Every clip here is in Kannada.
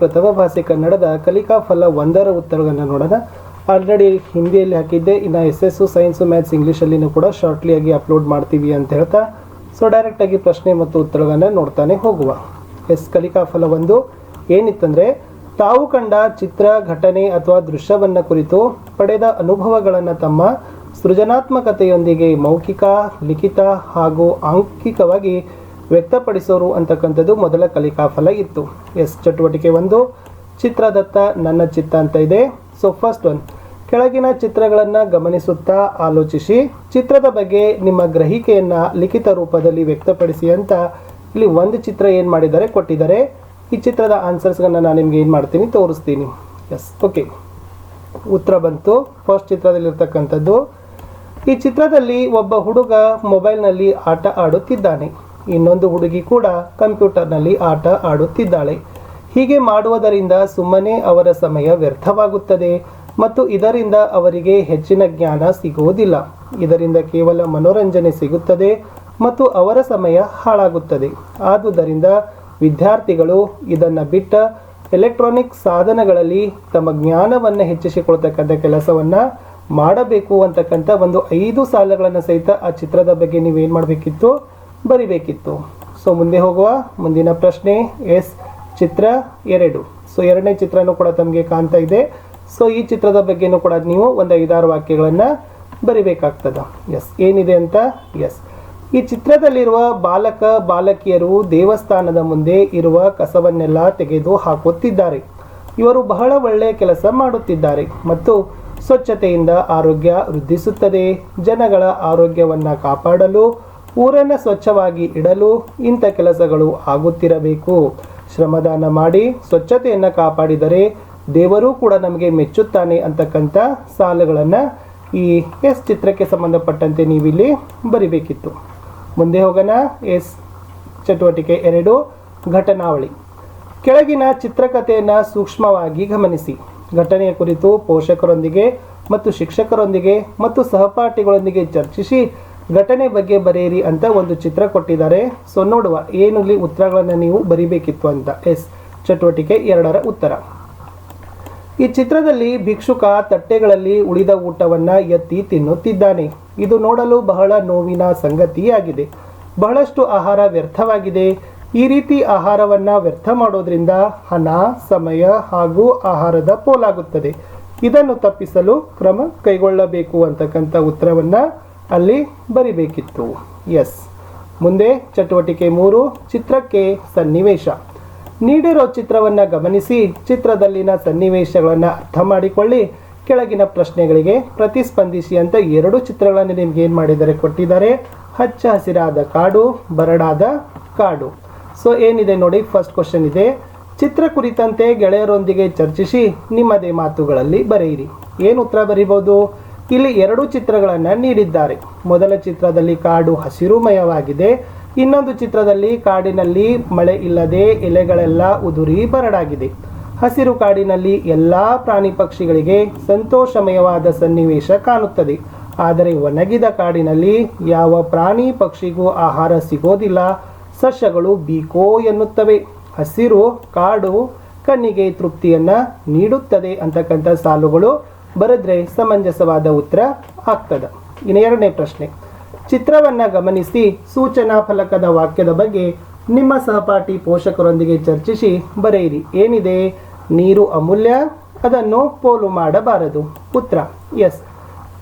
ಪ್ರಥಮ ಭಾಷೆ ಕನ್ನಡದ ಕಲಿಕಾ ಫಲ ಒಂದರ ಉತ್ತರಗಳನ್ನು ನೋಡೋಣ. ಆಲ್ರೆಡಿ ಹಿಂದಿಯಲ್ಲಿ ಹಾಕಿದ್ದೆ, ಇನ್ನು ಎಸ್ ಎಸ್ ಸೈನ್ಸು ಮ್ಯಾಥ್ಸ್ ಇಂಗ್ಲೀಷಲ್ಲಿನೂ ಕೂಡ ಶಾರ್ಟ್ಲಿ ಆಗಿ ಅಪ್ಲೋಡ್ ಮಾಡ್ತೀವಿ ಅಂತ ಹೇಳ್ತಾ ಸೊ ಡೈರೆಕ್ಟಾಗಿ ಪ್ರಶ್ನೆ ಮತ್ತು ಉತ್ತರಗಳನ್ನು ನೋಡ್ತಾನೆ ಹೋಗುವ. ಎಸ್ ಕಲಿಕಾ ಫಲ ಒಂದು, ಏನಿತ್ತಂದರೆ, ತಾವು ಕಂಡ ಚಿತ್ರ, ಘಟನೆ ಅಥವಾ ದೃಶ್ಯವನ್ನು ಕುರಿತು ಪಡೆದ ಅನುಭವಗಳನ್ನು ತಮ್ಮ ಸೃಜನಾತ್ಮಕತೆಯೊಂದಿಗೆ ಮೌಖಿಕ, ಲಿಖಿತ ಹಾಗೂ ಆಂಕಿಕವಾಗಿ ವ್ಯಕ್ತಪಡಿಸೋರು ಅಂತಕ್ಕಂಥದ್ದು ಮೊದಲ ಕಲಿಕಾ ಫಲ ಇತ್ತು. ಎಸ್, ಚಟುವಟಿಕೆ ಒಂದು. ಚಿತ್ರದತ್ತ ನನ್ನ ಚಿತ್ತ ಅಂತ ಇದೆ. ಸೊ ಫಸ್ಟ್ ಒನ್ ಕೆಳಗಿನ ಚಿತ್ರಗಳನ್ನು ಗಮನಿಸುತ್ತಾ ಆಲೋಚಿಸಿ. ಚಿತ್ರದ ಬಗ್ಗೆ ನಿಮ್ಮ ಗ್ರಹಿಕೆಯನ್ನು ಲಿಖಿತ ರೂಪದಲ್ಲಿ ವ್ಯಕ್ತಪಡಿಸಿ ಅಂತ ಇಲ್ಲಿ ಒಂದು ಚಿತ್ರ ಏನು ಮಾಡಿದ್ದಾರೆ ಕೊಟ್ಟಿದ್ದಾರೆ. ಈ ಚಿತ್ರದ ಆನ್ಸರ್ಸ್ಗಳನ್ನು ನಾನು ನಿಮಗೆ ಏನು ಮಾಡ್ತೀನಿ ತೋರಿಸ್ತೀನಿ. ಎಸ್ ಓಕೆ ಉತ್ತರ ಬಂತು. ಫಸ್ಟ್ ಚಿತ್ರದಲ್ಲಿರ್ತಕ್ಕಂಥದ್ದು. ಈ ಚಿತ್ರದಲ್ಲಿ ಒಬ್ಬ ಹುಡುಗ ಮೊಬೈಲ್ನಲ್ಲಿ ಆಟ ಆಡುತ್ತಿದ್ದಾನೆ. ಇನ್ನೊಂದು ಹುಡುಗಿ ಕೂಡ ಕಂಪ್ಯೂಟರ್ನಲ್ಲಿ ಆಟ ಆಡುತ್ತಿದ್ದಾಳೆ. ಹೀಗೆ ಮಾಡುವುದರಿಂದ ಸುಮ್ಮನೆ ಅವರ ಸಮಯ ವ್ಯರ್ಥವಾಗುತ್ತದೆ ಮತ್ತು ಇದರಿಂದ ಅವರಿಗೆ ಹೆಚ್ಚಿನ ಜ್ಞಾನ ಸಿಗುವುದಿಲ್ಲ. ಇದರಿಂದ ಕೇವಲ ಮನೋರಂಜನೆ ಸಿಗುತ್ತದೆ ಮತ್ತು ಅವರ ಸಮಯ ಹಾಳಾಗುತ್ತದೆ. ಆದುದರಿಂದ ವಿದ್ಯಾರ್ಥಿಗಳು ಇದನ್ನು ಬಿಟ್ಟ ಎಲೆಕ್ಟ್ರಾನಿಕ್ ಸಾಧನಗಳಲ್ಲಿ ತಮ್ಮ ಜ್ಞಾನವನ್ನು ಹೆಚ್ಚಿಸಿಕೊಳ್ತಕ್ಕಂಥ ಕೆಲಸವನ್ನು ಮಾಡಬೇಕು ಅಂತಕ್ಕಂಥ ಒಂದು ಐದು ಸಾಲಗಳನ್ನು ಸಹಿತ ಆ ಚಿತ್ರದ ಬಗ್ಗೆ ನೀವೇನು ಮಾಡಬೇಕಿತ್ತು? ಬರಿಬೇಕಿತ್ತು. ಸೊ ಮುಂದೆ ಹೋಗುವ ಮುಂದಿನ ಪ್ರಶ್ನೆ ಎಸ್ ಚಿತ್ರ ಎರಡು. ಸೊ ಎರಡನೇ ಚಿತ್ರನೂ ಕೂಡ ತಮಗೆ ಕಾಣ್ತಾ ಇದೆ. ಸೊ ಈ ಚಿತ್ರದ ಬಗ್ಗೆನೂ ಕೂಡ ನೀವು ಒಂದು ಐದಾರು ವಾಕ್ಯಗಳನ್ನು ಬರಿಬೇಕಾಗ್ತದ. ಎಸ್ ಏನಿದೆ ಅಂತ? ಎಸ್ ಈ ಚಿತ್ರದಲ್ಲಿರುವ ಬಾಲಕ, ಬಾಲಕಿಯರು ದೇವಸ್ಥಾನದ ಮುಂದೆ ಇರುವ ಕಸವನ್ನೆಲ್ಲ ತೆಗೆದು ಹಾಕುತ್ತಿದ್ದಾರೆ. ಇವರು ಬಹಳ ಒಳ್ಳೆಯ ಕೆಲಸ ಮಾಡುತ್ತಿದ್ದಾರೆ ಮತ್ತು ಸ್ವಚ್ಛತೆಯಿಂದ ಆರೋಗ್ಯ ವೃದ್ಧಿಸುತ್ತದೆ. ಜನಗಳ ಆರೋಗ್ಯವನ್ನು ಕಾಪಾಡಲು ಊರನ್ನು ಸ್ವಚ್ಛವಾಗಿ ಇಡಲು ಇಂಥ ಕೆಲಸಗಳು ಆಗುತ್ತಿರಬೇಕು. ಶ್ರಮದಾನ ಮಾಡಿ ಸ್ವಚ್ಛತೆಯನ್ನು ಕಾಪಾಡಿದರೆ ದೇವರೂ ಕೂಡ ನಮಗೆ ಮೆಚ್ಚುತ್ತಾನೆ ಅಂತಕ್ಕಂಥ ಸಾಲುಗಳನ್ನು ಈ ಎಸ್ ಚಿತ್ರಕ್ಕೆ ಸಂಬಂಧಪಟ್ಟಂತೆ ನೀವಿಲ್ಲಿ ಬರಿಬೇಕಿತ್ತು. ಮುಂದೆ ಹೋಗೋಣ. ಎಸ್ ಚಟುವಟಿಕೆ ಎರಡು, ಘಟನಾವಳಿ. ಕೆಳಗಿನ ಚಿತ್ರಕಥೆಯನ್ನು ಸೂಕ್ಷ್ಮವಾಗಿ ಗಮನಿಸಿ. ಘಟನೆಯ ಕುರಿತು ಪೋಷಕರೊಂದಿಗೆ ಮತ್ತು ಶಿಕ್ಷಕರೊಂದಿಗೆ ಮತ್ತು ಸಹಪಾಠಿಗಳೊಂದಿಗೆ ಚರ್ಚಿಸಿ ಘಟನೆ ಬಗ್ಗೆ ಬರೆಯಿರಿ ಅಂತ ಒಂದು ಚಿತ್ರ ಕೊಟ್ಟಿದ್ದಾರೆ. ಸೊ ನೋಡುವ. ಏನು ಇಲ್ಲಿ ಉತ್ತರಗಳನ್ನು ನೀವು ಬರಿಬೇಕಿತ್ತು ಅಂತ. ಎಸ್. ಚಟುವಟಿಕೆ ಎರಡರ ಉತ್ತರ. ಈ ಚಿತ್ರದಲ್ಲಿ ಭಿಕ್ಷುಕ ತಟ್ಟೆಗಳಲ್ಲಿ ಉಳಿದ ಊಟವನ್ನ ಎತ್ತಿ ತಿನ್ನುತ್ತಿದ್ದಾನೆ. ಇದು ನೋಡಲು ಬಹಳ ನೋವಿನ ಸಂಗತಿಯಾಗಿದೆ. ಬಹಳಷ್ಟು ಆಹಾರ ವ್ಯರ್ಥವಾಗಿದೆ. ಈ ರೀತಿ ಆಹಾರವನ್ನ ವ್ಯರ್ಥ ಮಾಡೋದ್ರಿಂದ ಹಣ, ಸಮಯ ಹಾಗೂ ಆಹಾರದ ಪೋಲಾಗುತ್ತದೆ. ಇದನ್ನು ತಪ್ಪಿಸಲು ಕ್ರಮ ಕೈಗೊಳ್ಳಬೇಕು ಅಂತಕ್ಕಂಥ ಉತ್ತರವನ್ನ ಅಲ್ಲಿ ಬರಿಬೇಕಿತ್ತು. ಎಸ್. ಮುಂದೆ ಚಟುವಟಿಕೆ ಮೂರು, ಚಿತ್ರಕ್ಕೆ ಸನ್ನಿವೇಶ. ನೀಡಿರೋ ಚಿತ್ರವನ್ನು ಗಮನಿಸಿ, ಚಿತ್ರದಲ್ಲಿನ ಸನ್ನಿವೇಶಗಳನ್ನು ಅರ್ಥ ಮಾಡಿಕೊಳ್ಳಿ. ಕೆಳಗಿನ ಪ್ರಶ್ನೆಗಳಿಗೆ ಪ್ರತಿಸ್ಪಂದಿಸಿ ಅಂತ ಎರಡು ಚಿತ್ರಗಳನ್ನು ನಿಮ್ಗೆ ಏನು ಮಾಡಿದ್ದಾರೆ ಕೊಟ್ಟಿದ್ದಾರೆ. ಹಚ್ಚ ಹಸಿರಾದ ಕಾಡು, ಬರಡಾದ ಕಾಡು. ಸೊ ಏನಿದೆ ನೋಡಿ ಫಸ್ಟ್ ಕ್ವಶನ್ ಇದೆ. ಚಿತ್ರ ಕುರಿತಂತೆ ಗೆಳೆಯರೊಂದಿಗೆ ಚರ್ಚಿಸಿ, ನಿಮ್ಮದೇ ಮಾತುಗಳಲ್ಲಿ ಬರೆಯಿರಿ. ಏನು ಉತ್ತರ ಬರೀಬಹುದು? ಇಲ್ಲಿ ಎರಡು ಚಿತ್ರಗಳನ್ನು ನೀಡಿದ್ದಾರೆ. ಮೊದಲ ಚಿತ್ರದಲ್ಲಿ ಕಾಡು ಹಸಿರುಮಯವಾಗಿದೆ. ಇನ್ನೊಂದು ಚಿತ್ರದಲ್ಲಿ ಕಾಡಿನಲ್ಲಿ ಮಳೆ ಇಲ್ಲದೆ ಎಲೆಗಳೆಲ್ಲ ಉದುರಿ ಬರಡಾಗಿದೆ. ಹಸಿರು ಕಾಡಿನಲ್ಲಿ ಎಲ್ಲ ಪ್ರಾಣಿ ಪಕ್ಷಿಗಳಿಗೆ ಸಂತೋಷಮಯವಾದ ಸನ್ನಿವೇಶ ಕಾಣುತ್ತದೆ. ಆದರೆ ಒಣಗಿದ ಕಾಡಿನಲ್ಲಿ ಯಾವ ಪ್ರಾಣಿ ಪಕ್ಷಿಗೂ ಆಹಾರ ಸಿಗೋದಿಲ್ಲ. ಸಸ್ಯಗಳು ಬೀಕೋ ಎನ್ನುತ್ತವೆ. ಹಸಿರು ಕಾಡು ಕಣ್ಣಿಗೆ ತೃಪ್ತಿಯನ್ನ ನೀಡುತ್ತದೆ ಅಂತಕ್ಕಂಥ ಸಾಲುಗಳು ಬರೆದ್ರೆ ಸಮಂಜಸವಾದ ಉತ್ತರ ಆಗ್ತದೆ. ಇನ್ನು ಎರಡನೇ ಪ್ರಶ್ನೆ. ಚಿತ್ರವನ್ನು ಗಮನಿಸಿ ಸೂಚನಾ ಫಲಕದ ವಾಕ್ಯದ ಬಗ್ಗೆ ನಿಮ್ಮ ಸಹಪಾಠಿ ಪೋಷಕರೊಂದಿಗೆ ಚರ್ಚಿಸಿ ಬರೆಯಿರಿ. ಏನಿದೆ? ನೀರು ಅಮೂಲ್ಯ, ಅದನ್ನು ಪೋಲು ಮಾಡಬಾರದು. ಉತ್ತರ, ಎಸ್.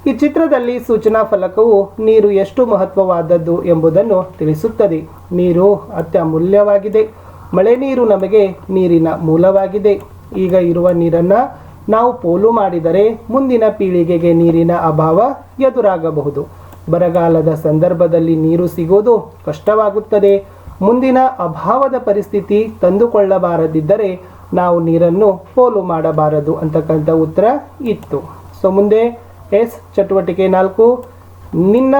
ಈ ಚಿತ್ರದಲ್ಲಿ ಸೂಚನಾ ಫಲಕವು ನೀರು ಎಷ್ಟು ಮಹತ್ವವಾದದ್ದು ಎಂಬುದನ್ನು ತಿಳಿಸುತ್ತದೆ. ನೀರು ಅತ್ಯಮೂಲ್ಯವಾಗಿದೆ. ಮಳೆ ನೀರು ನಮಗೆ ನೀರಿನ ಮೂಲವಾಗಿದೆ. ಈಗ ಇರುವ ನೀರನ್ನು ನಾವು ಪೋಲು ಮಾಡಿದರೆ ಮುಂದಿನ ಪೀಳಿಗೆಗೆ ನೀರಿನ ಅಭಾವ ಎದುರಾಗಬಹುದು. ಬರಗಾಲದ ಸಂದರ್ಭದಲ್ಲಿ ನೀರು ಸಿಗೋದು ಕಷ್ಟವಾಗುತ್ತದೆ. ಮುಂದಿನ ಅಭಾವದ ಪರಿಸ್ಥಿತಿ ತಂದುಕೊಳ್ಳಬಾರದಿದ್ದರೆ ನಾವು ನೀರನ್ನು ಪೋಲು ಮಾಡಬಾರದು ಅಂತಕ್ಕಂಥ ಉತ್ತರ ಇತ್ತು. ಸೊ ಮುಂದೆ ಎಸ್ ಚಟುವಟಿಕೆ ನಾಲ್ಕು. ನಿನ್ನ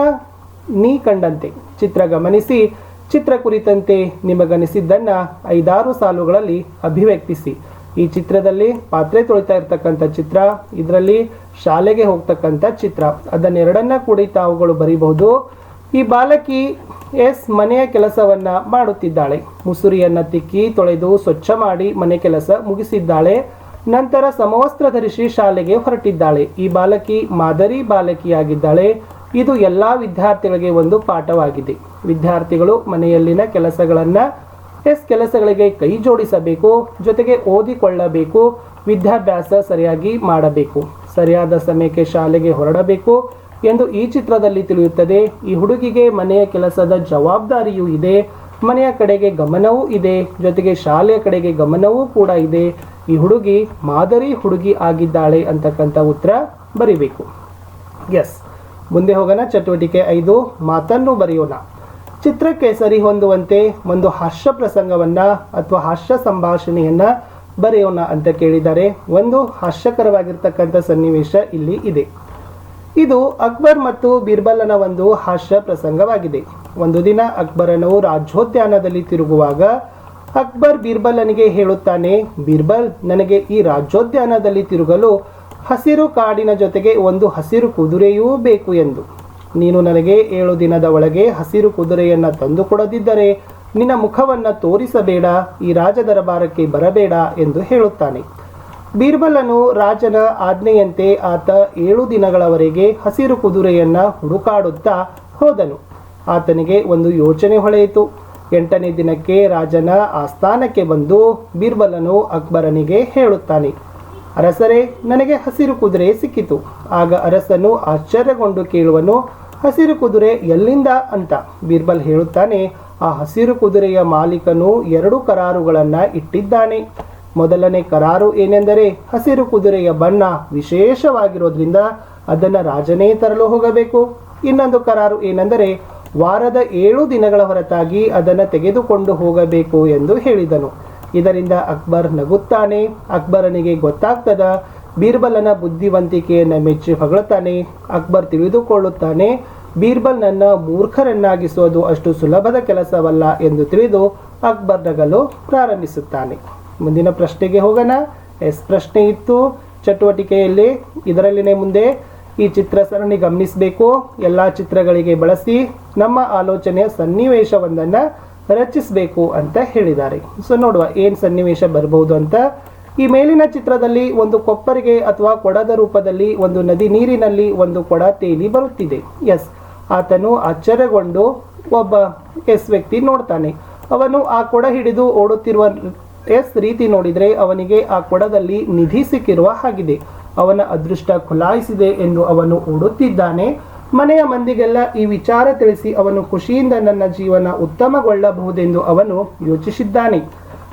ನೀ ಕಂಡಂತೆ. ಚಿತ್ರ ಗಮನಿಸಿ. ಚಿತ್ರ ಕುರಿತಂತೆ ನಿಮಗನಿಸಿದ್ದನ್ನು ಐದಾರು ಸಾಲುಗಳಲ್ಲಿ ಅಭಿವ್ಯಕ್ತಿಸಿ. ಈ ಚಿತ್ರದಲ್ಲಿ ಪಾತ್ರೆ ತೊಳಿತಾ ಇರ್ತಕ್ಕಂಥ ಚಿತ್ರ, ಇದರಲ್ಲಿ ಶಾಲೆಗೆ ಹೋಗ್ತಕ್ಕಂಥ ಚಿತ್ರ. ಅದನ್ನೆರಡನ್ನ ಕೂಡ ತಾವುಗಳು ಬರೀಬಹುದು. ಈ ಬಾಲಕಿ ಎಸ್ ಮನೆಯ ಕೆಲಸವನ್ನ ಮಾಡುತ್ತಿದ್ದಾಳೆ. ಮುಸುರಿಯನ್ನ ತಿಕ್ಕಿ ತೊಳೆದು ಸ್ವಚ್ಛ ಮಾಡಿ ಮನೆ ಕೆಲಸ ಮುಗಿಸಿದ್ದಾಳೆ. ನಂತರ ಸಮವಸ್ತ್ರ ಧರಿಸಿ ಶಾಲೆಗೆ ಹೊರಟಿದ್ದಾಳೆ. ಈ ಬಾಲಕಿ ಮಾದರಿ ಬಾಲಕಿಯಾಗಿದ್ದಾಳೆ. ಇದು ಎಲ್ಲಾ ವಿದ್ಯಾರ್ಥಿಗಳಿಗೆ ಒಂದು ಪಾಠವಾಗಿದೆ. ವಿದ್ಯಾರ್ಥಿಗಳು ಮನೆಯಲ್ಲಿನ ಕೆಲಸಗಳನ್ನ ಎಸ್ ಕೆಲಸಗಳಿಗೆ ಕೈ ಜೋಡಿಸಬೇಕು, ಜೊತೆಗೆ ಓದಿಕೊಳ್ಳಬೇಕು, ವಿದ್ಯಾಭ್ಯಾಸ ಸರಿಯಾಗಿ ಮಾಡಬೇಕು, ಸರಿಯಾದ ಸಮಯಕ್ಕೆ ಶಾಲೆಗೆ ಹೊರಡಬೇಕು ಎಂದು ಈ ಚಿತ್ರದಲ್ಲಿ ತಿಳಿಯುತ್ತದೆ. ಈ ಹುಡುಗಿಗೆ ಮನೆಯ ಕೆಲಸದ ಜವಾಬ್ದಾರಿಯೂ ಇದೆ, ಮನೆಯ ಕಡೆಗೆ ಗಮನವೂ ಇದೆ, ಜೊತೆಗೆ ಶಾಲೆಯ ಕಡೆಗೆ ಗಮನವೂ ಕೂಡ ಇದೆ. ಈ ಹುಡುಗಿ ಮಾದರಿ ಹುಡುಗಿ ಆಗಿದ್ದಾಳೆ ಅಂತಕ್ಕಂಥ ಉತ್ತರ ಬರಿಬೇಕು. ಎಸ್ ಮುಂದೆ ಹೋಗೋಣ, ಚಟುವಟಿಕೆ ಐದು, ಮಾತನ್ನು ಬರೆಯೋಣ. ಚಿತ್ರಕ್ಕೆ ಸರಿ ಹೊಂದುವಂತೆ ಒಂದು ಹಾಸ್ಯ ಪ್ರಸಂಗವನ್ನ ಅಥವಾ ಹಾಸ್ಯ ಸಂಭಾಷಣೆಯನ್ನ ಬರೆಯೋಣ ಅಂತ ಕೇಳಿದ್ದಾರೆ. ಒಂದು ಹಾಸ್ಯಕರವಾಗಿರ್ತಕ್ಕಂಥ ಸನ್ನಿವೇಶ ಇಲ್ಲಿ ಇದೆ. ಇದು ಅಕ್ಬರ್ ಮತ್ತು ಬೀರ್ಬಲನ ಒಂದು ಹಾಸ್ಯ ಪ್ರಸಂಗವಾಗಿದೆ. ಒಂದು ದಿನ ಅಕ್ಬರನು ರಾಜ್ಯೋದ್ಯಾನದಲ್ಲಿ ತಿರುಗುವಾಗ ಅಕ್ಬರ್ ಬೀರ್ಬಲನಿಗೆ ಹೇಳುತ್ತಾನೆ, ಬೀರ್ಬಲ್, ನನಗೆ ಈ ರಾಜ್ಯೋದ್ಯಾನದಲ್ಲಿ ತಿರುಗಲು ಹಸಿರು ಕಾಡಿನ ಜೊತೆಗೆ ಒಂದು ಹಸಿರು ಕುದುರೆಯೂ ಬೇಕು ಎಂದು. ನೀನು ನನಗೆ ಏಳು ದಿನದ ಒಳಗೆ ಹಸಿರು ಕುದುರೆಯನ್ನು ತಂದು ಕೊಡದಿದ್ದರೆ ನಿನ್ನ ಮುಖವನ್ನು ತೋರಿಸಬೇಡ, ಈ ರಾಜದರಬಾರಕ್ಕೆ ಬರಬೇಡ ಎಂದು ಹೇಳುತ್ತಾನೆ. ಬೀರ್ಬಲನು ರಾಜನ ಆಜ್ಞೆಯಂತೆ ಆತ ಏಳು ದಿನಗಳವರೆಗೆ ಹಸಿರು ಕುದುರೆಯನ್ನು ಹುಡುಕಾಡುತ್ತಾ ಹೋದನು. ಆತನಿಗೆ ಒಂದು ಯೋಚನೆ ಹೊಳೆಯಿತು. ಎಂಟನೇ ದಿನಕ್ಕೆ ರಾಜನ ಆಸ್ಥಾನಕ್ಕೆ ಬಂದು ಬೀರ್ಬಲನು ಅಕ್ಬರನಿಗೆ ಹೇಳುತ್ತಾನೆ, ಅರಸರೇ, ನನಗೆ ಹಸಿರು ಕುದುರೆ ಸಿಕ್ಕಿತು. ಆಗ ಅರಸನು ಆಶ್ಚರ್ಯಗೊಂಡು ಕೇಳುವನು ಹಸಿರು ಕುದುರೆ ಎಲ್ಲಿಂದ ಅಂತ ಬೀರ್ಬಲ್ ಹೇಳುತ್ತಾನೆ, ಆ ಹಸಿರು ಕುದುರೆಯ ಮಾಲೀಕನು ಎರಡು ಕರಾರುಗಳನ್ನು ಇಟ್ಟಿದ್ದಾನೆ. ಮೊದಲನೇ ಕರಾರು ಏನೆಂದರೆ ಹಸಿರು ಕುದುರೆಯ ಬಣ್ಣ ವಿಶೇಷವಾಗಿರೋದ್ರಿಂದ ಅದನ್ನು ರಾಜನೇ ತರಲು ಹೋಗಬೇಕು. ಇನ್ನೊಂದು ಕರಾರು ಏನೆಂದರೆ ವಾರದ ಏಳು ದಿನಗಳ ಹೊರತಾಗಿ ಅದನ್ನು ತೆಗೆದುಕೊಂಡು ಹೋಗಬೇಕು ಎಂದು ಹೇಳಿದನು. ಇದರಿಂದ ಅಕ್ಬರ್ ನಗುತ್ತಾನೆ. ಅಕ್ಬರನಿಗೆ ಗೊತ್ತಾಗ್ತದ ಬೀರ್ಬಲನ ಬುದ್ಧಿವಂತಿಕೆಯನ್ನು ಮೆಚ್ಚಿ ಹೊಗಳುತ್ತಾನೆ ಅಕ್ಬರ್ ತಿಳಿದುಕೊಳ್ಳುತ್ತಾನೆ, ಬೀರ್ಬಲ್ ನನ್ನ ಮೂರ್ಖರನ್ನಾಗಿಸೋದು ಅಷ್ಟು ಸುಲಭದ ಕೆಲಸವಲ್ಲ ಎಂದು ತಿಳಿದು ಅಕ್ಬರ್ ನಗಲು ಪ್ರಾರಂಭಿಸುತ್ತಾನೆ. ಮುಂದಿನ ಪ್ರಶ್ನೆಗೆ ಹೋಗೋಣ. ಎಸ್ ಪ್ರಶ್ನೆ ಇತ್ತು. ಚಟುವಟಿಕೆಯಲ್ಲಿ ಇದರಲ್ಲಿನೇ ಮುಂದೆ ಈ ಚಿತ್ರ ಸರಣಿ ಗಮನಿಸಬೇಕು. ಎಲ್ಲ ಚಿತ್ರಗಳಿಗೆ ಬಳಸಿ ನಮ್ಮ ಆಲೋಚನೆಯ ಸನ್ನಿವೇಶವೊಂದನ್ನು ರಚಿಸಬೇಕು ಅಂತ ಹೇಳಿದ್ದಾರೆ. ಸೊ ನೋಡುವ ಏನು ಸನ್ನಿವೇಶ ಬರಬಹುದು ಅಂತ ಈ ಮೇಲಿನ ಚಿತ್ರದಲ್ಲಿ ಒಂದು ಕೊಪ್ಪರಿಗೆ ಅಥವಾ ಕೊಡದ ರೂಪದಲ್ಲಿ ಒಂದು ನದಿ ನೀರಿನಲ್ಲಿ ಒಂದು ಕೊಡ ತೇಲಿ ಬರುತ್ತಿದೆ. ಎಸ್. ಆತನು ಆಶ್ಚರ್ಯಗೊಂಡು ಒಬ್ಬ ಎಸ್ ವ್ಯಕ್ತಿ ನೋಡ್ತಾನೆ. ಅವನು ಆ ಕೊಡ ಹಿಡಿದು ಓಡುತ್ತಿರುವ ಎಸ್ ರೀತಿ ನೋಡಿದರೆ ಅವನಿಗೆ ಆ ಕೊಡದಲ್ಲಿ ನಿಧಿ ಸಿಕ್ಕಿರುವ ಹಾಗಿದೆ. ಅವನ ಅದೃಷ್ಟ ಖುಲಾಯಿಸಿದೆ ಎಂದು ಅವನು ಓಡುತ್ತಿದ್ದಾನೆ. ಮನೆಯ ಮಂದಿಗೆಲ್ಲ ಈ ವಿಚಾರ ತಿಳಿಸಿ ಅವನು ಖುಷಿಯಿಂದ ನನ್ನ ಜೀವನ ಉತ್ತಮಗೊಳ್ಳಬಹುದೆಂದು ಅವನು ಯೋಚಿಸಿದ್ದಾನೆ.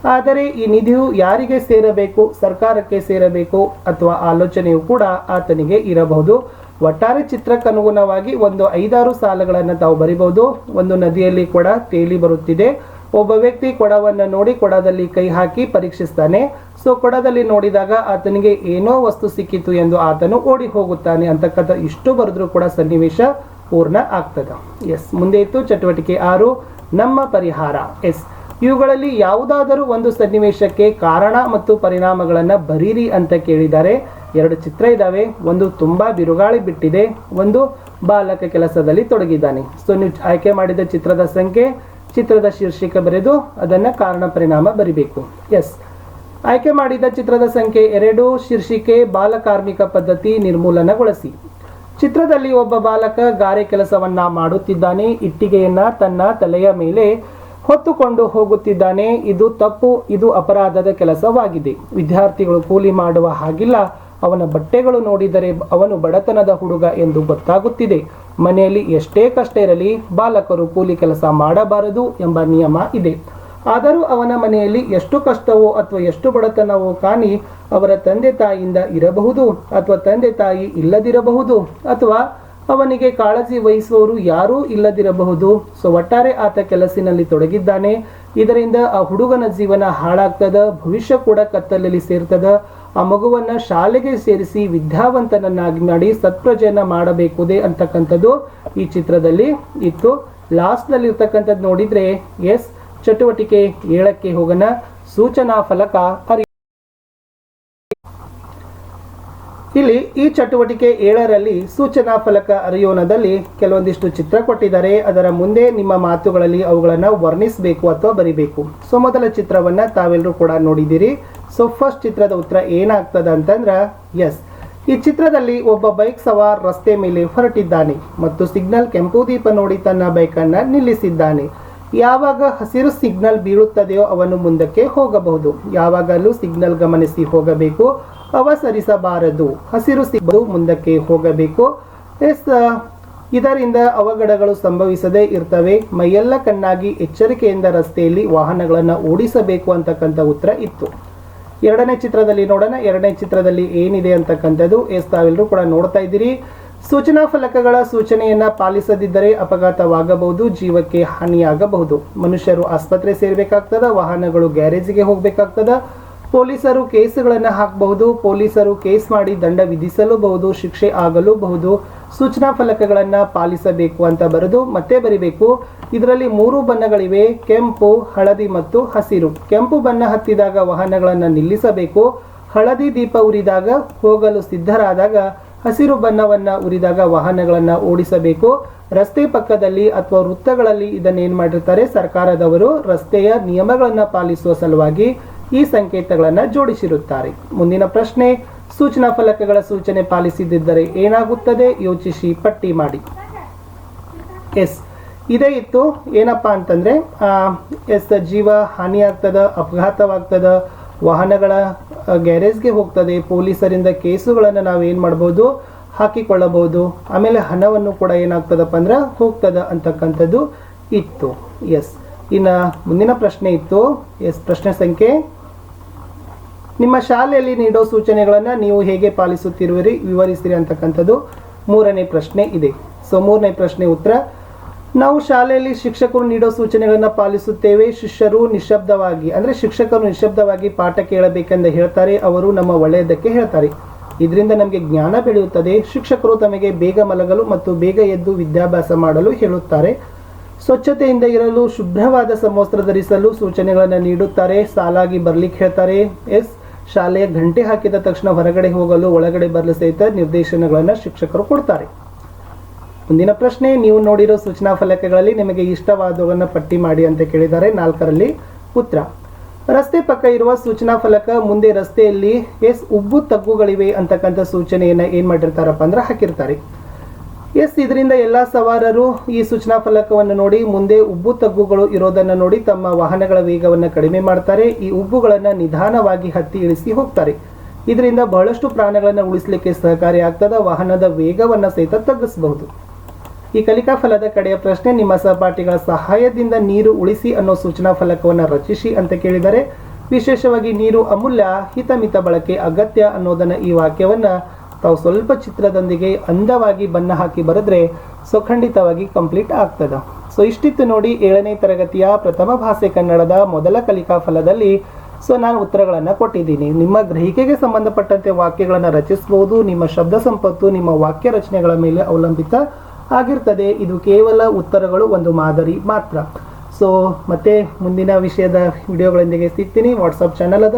ಆದರೆ ಈ ನಿಧಿಯು ಯಾರಿಗೆ ಸೇರಬೇಕು, ಸರ್ಕಾರಕ್ಕೆ ಸೇರಬೇಕು ಅಥವಾ ಆಲೋಚನೆಯು ಕೂಡ ಆತನಿಗೆ ಇರಬಹುದು. ಒಟ್ಟಾರೆ ಚಿತ್ರಕ್ಕನುಗುಣವಾಗಿ ಒಂದು ಐದಾರು ಸಾಲಗಳನ್ನು ತಾವು ಬರಿಬಹುದು. ಒಂದು ನದಿಯಲ್ಲಿ ಕೊಡ ತೇಲಿ ಬರುತ್ತಿದೆ. ಒಬ್ಬ ವ್ಯಕ್ತಿ ಕೊಡವನ್ನು ನೋಡಿ ಕೊಡದಲ್ಲಿ ಕೈ ಹಾಕಿ ಪರೀಕ್ಷಿಸ್ತಾನೆ. ಸೊ, ಕೊಡದಲ್ಲಿ ನೋಡಿದಾಗ ಆತನಿಗೆ ಏನೋ ವಸ್ತು ಸಿಕ್ಕಿತು ಎಂದು ಆತನು ಓಡಿ ಹೋಗುತ್ತಾನೆ. ಅಂತಕ್ಕಂಥ ಇಷ್ಟು ಬರೆದ್ರೂ ಕೂಡ ಸನ್ನಿವೇಶ ಪೂರ್ಣ ಆಗ್ತದೆ. ಎಸ್, ಮುಂದೆ ಇತ್ತು ಚಟುವಟಿಕೆ ಆರು. ನಮ್ಮ ಪರಿಹಾರ. ಎಸ್. ಇವುಗಳಲ್ಲಿ ಯಾವುದಾದರೂ ಒಂದು ಸನ್ನಿವೇಶಕ್ಕೆ ಕಾರಣ ಮತ್ತು ಪರಿಣಾಮಗಳನ್ನು ಬರೀರಿ ಅಂತ ಕೇಳಿದ್ದಾರೆ ಎರಡು ಚಿತ್ರ ಇದ್ದಾವೆ ಒಂದು ತುಂಬಾ ಬಿರುಗಾಳಿ ಬಿಟ್ಟಿದೆ. ಒಂದು ಬಾಲಕ ಕೆಲಸದಲ್ಲಿ ತೊಡಗಿದ್ದಾನೆ. ಸೊ ನೀವು ಆಯ್ಕೆ ಮಾಡಿದ ಚಿತ್ರದ ಸಂಖ್ಯೆ, ಚಿತ್ರದ ಶೀರ್ಷಿಕೆ ಬರೆದು ಅದನ್ನ ಕಾರಣ ಪರಿಣಾಮ ಬರಿಬೇಕು. ಎಸ್ ಆಯ್ಕೆ ಮಾಡಿದ ಚಿತ್ರದ ಸಂಖ್ಯೆ ಎರಡು, ಶೀರ್ಷಿಕೆ ಬಾಲಕಾರ್ಮಿಕ ಪದ್ಧತಿ ನಿರ್ಮೂಲನಗೊಳಿಸಿ. ಚಿತ್ರದಲ್ಲಿ ಒಬ್ಬ ಬಾಲಕ ಗಾರೆ ಕೆಲಸವನ್ನ ಮಾಡುತ್ತಿದ್ದಾನೆ. ಇಟ್ಟಿಗೆಯನ್ನ ತನ್ನ ತಲೆಯ ಮೇಲೆ ಹೊತ್ತುಕೊಂಡು ಹೋಗುತ್ತಿದ್ದಾನೆ. ಇದು ತಪ್ಪು, ಇದು ಅಪರಾಧದ ಕೆಲಸವಾಗಿದೆ. ವಿದ್ಯಾರ್ಥಿಗಳು ಕೂಲಿ ಮಾಡುವ ಹಾಗಿಲ್ಲ. ಅವನ ಬಟ್ಟೆಗಳು ನೋಡಿದರೆ ಅವನು ಬಡತನದ ಹುಡುಗ ಎಂದು ಗೊತ್ತಾಗುತ್ತಿದೆ. ಮನೆಯಲ್ಲಿ ಎಷ್ಟೇ ಕಷ್ಟ ಇರಲಿ, ಬಾಲಕರು ಕೂಲಿ ಕೆಲಸ ಮಾಡಬಾರದು ಎಂಬ ನಿಯಮ ಇದೆ. ಆದರೂ ಅವನ ಮನೆಯಲ್ಲಿ ಎಷ್ಟು ಕಷ್ಟವೋ ಅಥವಾ ಎಷ್ಟು ಬಡತನವೋ ಕಾಣಿ, ಅವರ ತಂದೆ ತಾಯಿಯಿಂದ ಇರಬಹುದು ಅಥವಾ ತಂದೆ ತಾಯಿ ಇಲ್ಲದಿರಬಹುದು ಅಥವಾ ಅವನಿಗೆ ಕಾಳಜಿ ವಹಿಸುವವರು ಯಾರೂ ಇಲ್ಲದಿರಬಹುದು. ಸೊ ಒಟ್ಟಾರೆ ಆತ ಕೆಲಸಿನಲ್ಲಿ ತೊಡಗಿದ್ದಾನೆ. ಇದರಿಂದ ಆ ಹುಡುಗನ ಜೀವನ ಹಾಳಾಗ್ತದ, ಭವಿಷ್ಯ ಕೂಡ ಕತ್ತಲಲ್ಲಿ ಸೇರ್ತದ. ಆ ಮಗುವನ್ನ ಶಾಲೆಗೆ ಸೇರಿಸಿ ವಿದ್ಯಾವಂತನನ್ನಾಗಿ ಮಾಡಿ ಸತ್ಪ್ರಜೆಯನ್ನ ಮಾಡಬೇಕುದೇ ಅಂತಕ್ಕಂಥದ್ದು ಈ ಚಿತ್ರದಲ್ಲಿ ಇತ್ತು. ಲಾಸ್ಟ್ನಲ್ಲಿ ಇರ್ತಕ್ಕಂಥದ್ದು ನೋಡಿದ್ರೆ ಎಸ್ ಚಟುವಟಿಕೆ ಏಳಕ್ಕೆ ಹೋಗೋಣ. ಸೂಚನಾ ಫಲಕ ಅರಿ ಇಲ್ಲಿ ಈ ಚಟುವಟಿಕೆ ಏಳರಲ್ಲಿ ಸೂಚನಾ ಫಲಕ ಅರಿಯೋನದಲ್ಲಿ ಕೆಲವೊಂದಿಷ್ಟು ಚಿತ್ರ ಕೊಟ್ಟಿದ್ದಾರೆ. ಅದರ ಮುಂದೆ ನಿಮ್ಮ ಮಾತುಗಳಲ್ಲಿ ಅವುಗಳನ್ನು ವರ್ಣಿಸಬೇಕು ಅಥವಾ ಬರಿಬೇಕು. ಸೊ, ಮೊದಲ ಚಿತ್ರವನ್ನ ತಾವೆಲ್ಲರೂ ಕೂಡ ನೋಡಿದ್ದೀರಿ. ಸೊ ಫಸ್ಟ್ ಚಿತ್ರದ ಉತ್ತರ ಏನಾಗ್ತದೆ ಅಂತಂದ್ರ ಎಸ್ ಈ ಚಿತ್ರದಲ್ಲಿ ಒಬ್ಬ ಬೈಕ್ ಸವಾರ್ ರಸ್ತೆ ಮೇಲೆ ಹೊರಟಿದ್ದಾನೆ ಮತ್ತು ಸಿಗ್ನಲ್ ಕೆಂಪು ದೀಪ ನೋಡಿ ತನ್ನ ಬೈಕನ್ನು ನಿಲ್ಲಿಸಿದ್ದಾನೆ. ಯಾವಾಗ ಹಸಿರು ಸಿಗ್ನಲ್ ಬೀಳುತ್ತದೆಯೋ ಅವನು ಮುಂದಕ್ಕೆ ಹೋಗಬಹುದು. ಯಾವಾಗಲೂ ಸಿಗ್ನಲ್ ಗಮನಿಸಿ ಹೋಗಬೇಕು. ಅವಸರಿಸಬಾರದು. ಹಸಿರು ಸಿಗ್ನಲ್ ಮುಂದಕ್ಕೆ ಹೋಗಬೇಕು. ಎಸ್ ಇದರಿಂದ ಅವಘಡಗಳು ಸಂಭವಿಸದೇ ಇರ್ತವೆ. ಮೈಯೆಲ್ಲ ಕಣ್ಣಾಗಿ ಎಚ್ಚರಿಕೆಯಿಂದ ರಸ್ತೆಯಲ್ಲಿ ವಾಹನಗಳನ್ನು ಓಡಿಸಬೇಕು ಅಂತಕ್ಕಂಥ ಉತ್ತರ ಇತ್ತು. ಎರಡನೇ ಚಿತ್ರದಲ್ಲಿ ನೋಡೋಣ. ಎರಡನೇ ಚಿತ್ರದಲ್ಲಿ ಏನಿದೆ ಅಂತಕ್ಕಂಥದ್ದು ಎಸ್, ತಾವೆಲ್ಲರೂ ಕೂಡ ನೋಡ್ತಾ ಇದ್ದೀರಿ. ಸೂಚನಾ ಫಲಕಗಳ ಸೂಚನೆಯನ್ನ ಪಾಲಿಸದಿದ್ದರೆ ಅಪಘಾತವಾಗಬಹುದು, ಜೀವಕ್ಕೆ ಹಾನಿಯಾಗಬಹುದು. ಮನುಷ್ಯರು ಆಸ್ಪತ್ರೆ ಸೇರಬೇಕಾಗ್ತದ, ವಾಹನಗಳು ಗ್ಯಾರೇಜಿಗೆ ಹೋಗ್ಬೇಕಾಗ್ತದ ಪೊಲೀಸರು ಕೇಸುಗಳನ್ನು ಹಾಕಬಹುದು, ಪೊಲೀಸರು ಕೇಸ್ ಮಾಡಿ ದಂಡ ವಿಧಿಸಲೂಬಹುದು, ಶಿಕ್ಷೆ ಆಗಲೂಬಹುದು, ಸೂಚನಾ ಫಲಕಗಳನ್ನು ಪಾಲಿಸಬೇಕು ಅಂತ ಬರೆದು ಮತ್ತೆ ಬರಿಬೇಕು. ಇದರಲ್ಲಿ ಮೂರು ಬಣ್ಣಗಳಿವೆ, ಕೆಂಪು, ಹಳದಿ ಮತ್ತು ಹಸಿರು. ಕೆಂಪು ಬಣ್ಣ ಹತ್ತಿದಾಗ ವಾಹನಗಳನ್ನು ನಿಲ್ಲಿಸಬೇಕು. ಹಳದಿ ದೀಪ ಉರಿದಾಗ ಹೋಗಲು ಸಿದ್ಧರಾದಾಗ ಹಸಿರು ಬಣ್ಣವನ್ನು ಉರಿದಾಗ ವಾಹನಗಳನ್ನು ಓಡಿಸಬೇಕು. ರಸ್ತೆ ಪಕ್ಕದಲ್ಲಿ ಅಥವಾ ವೃತ್ತಗಳಲ್ಲಿ ಇದನ್ನೇನು ಮಾಡಿರ್ತಾರೆ ಸರ್ಕಾರದವರು ರಸ್ತೆಯ ನಿಯಮಗಳನ್ನು ಪಾಲಿಸುವ ಸಲುವಾಗಿ ಈ ಸಂಕೇತಗಳನ್ನು ಜೋಡಿಸಿರುತ್ತಾರೆ. ಮುಂದಿನ ಪ್ರಶ್ನೆ, ಸೂಚನಾ ಫಲಕಗಳ ಸೂಚನೆ ಪಾಲಿಸದಿದ್ದರೆ ಏನಾಗುತ್ತದೆ? ಯೋಚಿಸಿ, ಪಟ್ಟಿ ಮಾಡಿ. ಎಸ್, ಇದೇ ಇತ್ತು. ಏನಪ್ಪಾ ಅಂತಂದ್ರೆ ಎಸ್, ಜೀವ ಹಾನಿ ಆಗ್ತದ ಅಪಘಾತವಾಗ್ತದ, ವಾಹನಗಳ ಗ್ಯಾರೇಜ್ಗೆ ಹೋಗ್ತದೆ, ಪೊಲೀಸರಿಂದ ಕೇಸುಗಳನ್ನು ನಾವು ಏನು ಮಾಡ್ಬೋದು? ಹಾಕಿಕೊಳ್ಳಬಹುದು. ಆಮೇಲೆ ಹಣವನ್ನು ಕೂಡ ಏನಾಗ್ತದಪ್ಪ ಅಂದ್ರೆ ಹೋಗ್ತದ ಅಂತಕ್ಕಂಥದ್ದು ಇತ್ತು. ಎಸ್ ಇನ್ನು ಮುಂದಿನ ಪ್ರಶ್ನೆ ಇತ್ತು. ಎಸ್, ಪ್ರಶ್ನೆ ಸಂಖ್ಯೆ. ನಿಮ್ಮ ಶಾಲೆಯಲ್ಲಿ ನೀಡೋ ಸೂಚನೆಗಳನ್ನು ನೀವು ಹೇಗೆ ಪಾಲಿಸುತ್ತಿರುವಿರಿ? ವಿವರಿಸಿರಿ ಅಂತಕ್ಕಂಥದ್ದು ಮೂರನೇ ಪ್ರಶ್ನೆ ಇದೆ. ಸೊ ಮೂರನೇ ಪ್ರಶ್ನೆ ಉತ್ತರ. ನಾವು ಶಾಲೆಯಲ್ಲಿ ಶಿಕ್ಷಕರು ನೀಡೋ ಸೂಚನೆಗಳನ್ನು ಪಾಲಿಸುತ್ತೇವೆ. ಶಿಷ್ಯರು ನಿಶಬ್ದವಾಗಿ, ಅಂದರೆ ಶಿಕ್ಷಕರು ನಿಶಬ್ದವಾಗಿ ಪಾಠ ಕೇಳಬೇಕೆಂದು ಹೇಳ್ತಾರೆ. ಅವರು ನಮ್ಮ ಒಳ್ಳೆಯದಕ್ಕೆ ಹೇಳ್ತಾರೆ. ಇದರಿಂದ ನಮಗೆ ಜ್ಞಾನ ಬೆಳೆಯುತ್ತದೆ. ಶಿಕ್ಷಕರು ತಮಗೆ ಬೇಗ ಮಲಗಲು ಮತ್ತು ಬೇಗ ಎದ್ದು ವಿದ್ಯಾಭ್ಯಾಸ ಮಾಡಲು ಹೇಳುತ್ತಾರೆ. ಸ್ವಚ್ಛತೆಯಿಂದ ಇರಲು ಶುಭ್ರವಾದ ಸಮವಸ್ತ್ರ ಧರಿಸಲು ಸೂಚನೆಗಳನ್ನು ನೀಡುತ್ತಾರೆ. ಸಾಲಾಗಿ ಬರ್ಲಿಕ್ಕೆ ಹೇಳ್ತಾರೆ. ಎಸ್. ಶಾಲೆಯ ಗಂಟೆ ಹಾಕಿದ ತಕ್ಷಣ ಹೊರಗಡೆ ಹೋಗಲು ಒಳಗಡೆ ಬರಲು ಸಹಿತ ನಿರ್ದೇಶನಗಳನ್ನು ಶಿಕ್ಷಕರು ಕೊಡ್ತಾರೆ. ಮುಂದಿನ ಪ್ರಶ್ನೆ, ನೀವು ನೋಡಿರೋ ಸೂಚನಾ ಫಲಕಗಳಲ್ಲಿ ನಿಮಗೆ ಇಷ್ಟವಾದವನ್ನು ಪಟ್ಟಿ ಮಾಡಿ ಅಂತ ಕೇಳಿದ್ದಾರೆ ನಾಲ್ಕರಲ್ಲಿ ಉತ್ತರ. ರಸ್ತೆ ಪಕ್ಕ ಇರುವ ಸೂಚನಾ ಫಲಕ ಮುಂದೆ ರಸ್ತೆಯಲ್ಲಿ ಎಸ್. ಉಬ್ಬು ತಗ್ಗುಗಳಿವೆ ಅಂತಕ್ಕಂಥ ಸೂಚನೆಯನ್ನ ಏನು ಮಾಡಿರ್ತಾರಪ್ಪ ಅಂದ್ರೆ ಹಾಕಿರ್ತಾರೆ. ಎಸ್, ಇದರಿಂದ ಎಲ್ಲ ಸವಾರರು ಈ ಸೂಚನಾ ಫಲಕವನ್ನು ನೋಡಿ ಮುಂದೆ ಉಬ್ಬು ತಗ್ಗುಗಳು ಇರೋದನ್ನು ನೋಡಿ ತಮ್ಮ ವಾಹನಗಳ ವೇಗವನ್ನು ಕಡಿಮೆ ಮಾಡ್ತಾರೆ, ಈ ಉಬ್ಬುಗಳನ್ನು ನಿಧಾನವಾಗಿ ಹತ್ತಿ ಇಳಿಸಿ ಹೋಗ್ತಾರೆ. ಇದರಿಂದ ಬಹಳಷ್ಟು ಪ್ರಾಣಗಳನ್ನು ಉಳಿಸಲಿಕ್ಕೆ ಸಹಕಾರಿಯಾಗ್ತದೆ ವಾಹನದ ವೇಗವನ್ನು ಸಹಿತ ತಗ್ಗಿಸಬಹುದು. ಈ ಕಲಿಕಾ ಫಲದ ಕಡೆಯ ಪ್ರಶ್ನೆ, ನಿಮ್ಮ ಸಹಪಾಠಿಗಳ ಸಹಾಯದಿಂದ ನೀರು ಉಳಿಸಿ ಅನ್ನೋ ಸೂಚನಾ ಫಲಕವನ್ನು ರಚಿಸಿ ಅಂತ ಕೇಳಿದರೆ, ವಿಶೇಷವಾಗಿ ನೀರು ಅಮೂಲ್ಯ, ಹಿತಮಿತ ಬಳಕೆ ಅಗತ್ಯ ಅನ್ನೋದನ್ನ ಈ ವಾಕ್ಯವನ್ನ ತಾವು ಸ್ವಲ್ಪ ಚಿತ್ರದೊಂದಿಗೆ ಅಂದವಾಗಿ ಬಣ್ಣ ಹಾಕಿ ಬರೆದ್ರೆ ಸೊ ಖಂಡಿತವಾಗಿ ಕಂಪ್ಲೀಟ್ ಆಗ್ತದೆ. ಸೊ ಇಷ್ಟಿತ್ತು ನೋಡಿ ಏಳನೇ ತರಗತಿಯ ಪ್ರಥಮ ಭಾಷೆ ಕನ್ನಡದ ಮೊದಲ ಕಲಿಕಾ ಫಲದಲ್ಲಿ ಸೊ ನಾನು ಉತ್ತರಗಳನ್ನು ಕೊಟ್ಟಿದ್ದೀನಿ. ನಿಮ್ಮ ಗ್ರಹಿಕೆಗೆ ಸಂಬಂಧಪಟ್ಟಂತೆ ವಾಕ್ಯಗಳನ್ನು ರಚಿಸಬಹುದು ನಿಮ್ಮ ಶಬ್ದ ಸಂಪತ್ತು, ನಿಮ್ಮ ವಾಕ್ಯ ರಚನೆಗಳ ಮೇಲೆ ಅವಲಂಬಿತ ಆಗಿರ್ತದೆ. ಇದು ಕೇವಲ ಉತ್ತರಗಳು, ಒಂದು ಮಾದರಿ ಮಾತ್ರ. ಸೊ ಮತ್ತೆ ಮುಂದಿನ ವಿಷಯದ ವಿಡಿಯೋಗಳೊಂದಿಗೆ ಸಿಗ್ತೀನಿ. ವಾಟ್ಸಪ್ ಚಾನಲ್ ಅದ.